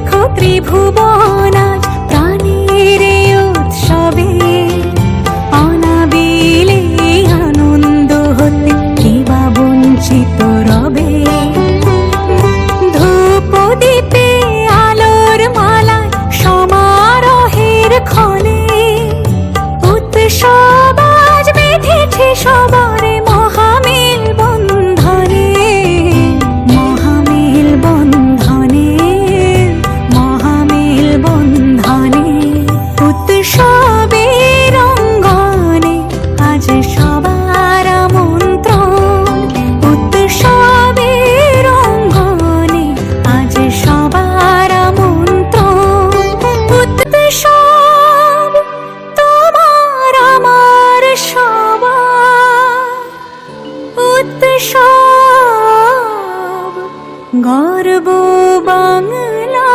দেখো ত্রিভুবন প্রাণের উৎসবে অনাবিলে আনন্দ হতে কিবা বঞ্চিত রবে। ধূপ আজ বেঁধেছে সব গর্ব বাংলা।